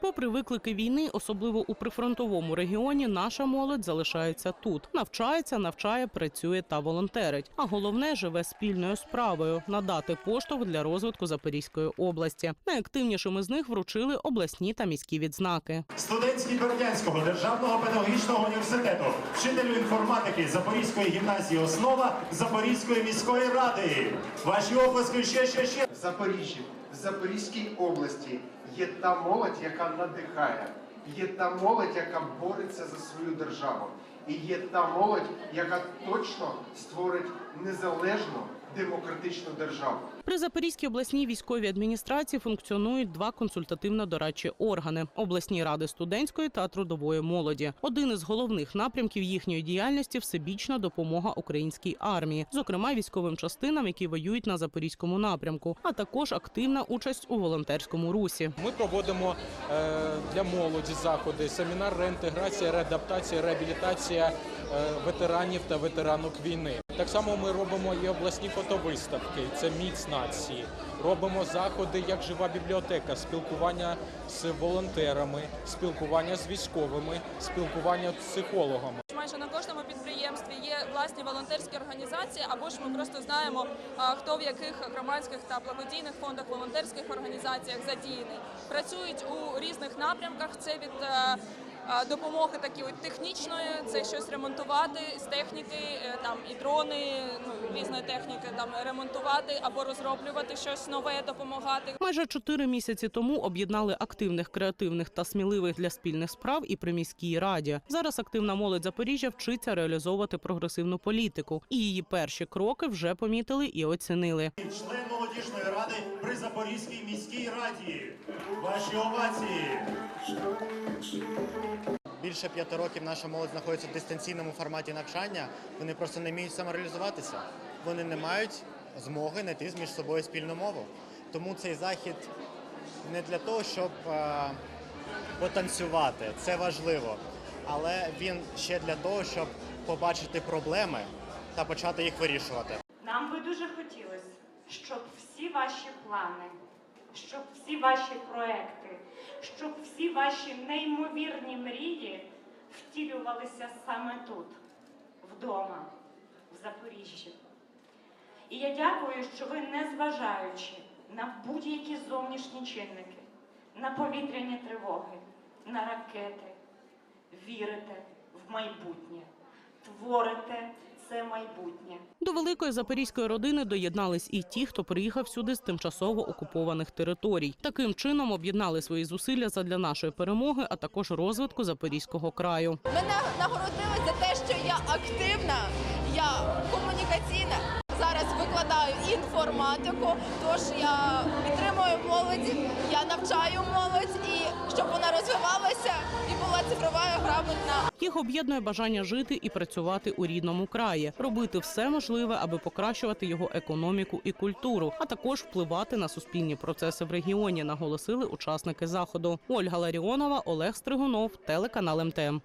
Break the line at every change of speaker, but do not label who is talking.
Попри виклики війни, особливо у прифронтовому регіоні, наша молодь залишається тут. Навчається, навчає, працює та волонтерить. А головне живе спільною справою надати поштовх для розвитку Запорізької області. Найактивнішими з них вручили обласні та міські відзнаки.
Студентський Бердянського державного педагогічного університету, вчителю інформатики Запорізької гімназії Основа Запорізької міської ради. Ваші оплески ще, ще, ще.
В Запоріжжі, в Запорізькій області. Є та молодь, яка надихає, є та молодь, яка бореться за свою державу, і є та молодь, яка точно створить незалежну демократичну державу.
При Запорізькій обласній військовій адміністрації функціонують два консультативно-дорадчі органи обласні ради студентської та трудової молоді. Один із головних напрямків їхньої діяльності всебічна допомога українській армії, зокрема військовим частинам, які воюють на запорізькому напрямку, а також активна участь у волонтерському русі.
Ми проводимо е, для молоді заходи, семінар реінтеграція, реадаптація, реабілітація е, ветеранів та ветеранок війни. Так само ми робимо і обласні фотовиставки, це міць нації. Робимо заходи як жива бібліотека, спілкування з волонтерами, спілкування з військовими, спілкування з психологами.
Майже на кожному підприємстві є власні волонтерські організації, або ж ми просто знаємо, хто в яких громадських та благодійних фондах, волонтерських організаціях задіяний. Працюють у різних напрямках. Це від е, допомоги такі от технічної, це щось ремонтувати з техніки, е, там і дрони, ну різної техніки, там ремонтувати або розроблювати щось нове, допомагати.
Майже чотири місяці тому об'єднали активних, креативних та сміливих для спільних справ і при міській раді. Зараз активна молодь Запоріжжя вчиться реалізовувати прогресивну політику, і її перші кроки вже помітили і оцінили.
Член молодіжної ради при Запорізькій міській раді. Ваші овації.
Більше п'яти років наша молодь знаходиться в дистанційному форматі навчання. Вони просто не вміють самореалізуватися. Вони не мають змоги знайти між собою спільну мову. Тому цей захід не для того, щоб е, потанцювати, це важливо, але він ще для того, щоб побачити проблеми та почати їх вирішувати.
Нам би дуже хотілося, щоб всі ваші плани, щоб всі ваші проекти, щоб всі ваші неймовірні мрії втілювалися саме тут, вдома, в Запоріжжі. І я дякую, що ви, незважаючи на будь-які зовнішні чинники, на повітряні тривоги, на ракети, вірите в майбутнє, творите це майбутнє.
До великої запорізької родини доєднались і ті, хто приїхав сюди з тимчасово окупованих територій. Таким чином об'єднали свої зусилля задля нашої перемоги, а також розвитку запорізького краю.
Мене нагородили за те, що я активна, я комунікаційна. Інформатику, тож я підтримую молодь, я навчаю молодь і щоб вона розвивалася і була цифровою грамотна.
Їх об'єднує бажання жити і працювати у рідному краї, робити все можливе, аби покращувати його економіку і культуру, а також впливати на суспільні процеси в регіоні, наголосили учасники заходу. Ольга Ларіонова, Олег Стригунов, телеканал МТМ.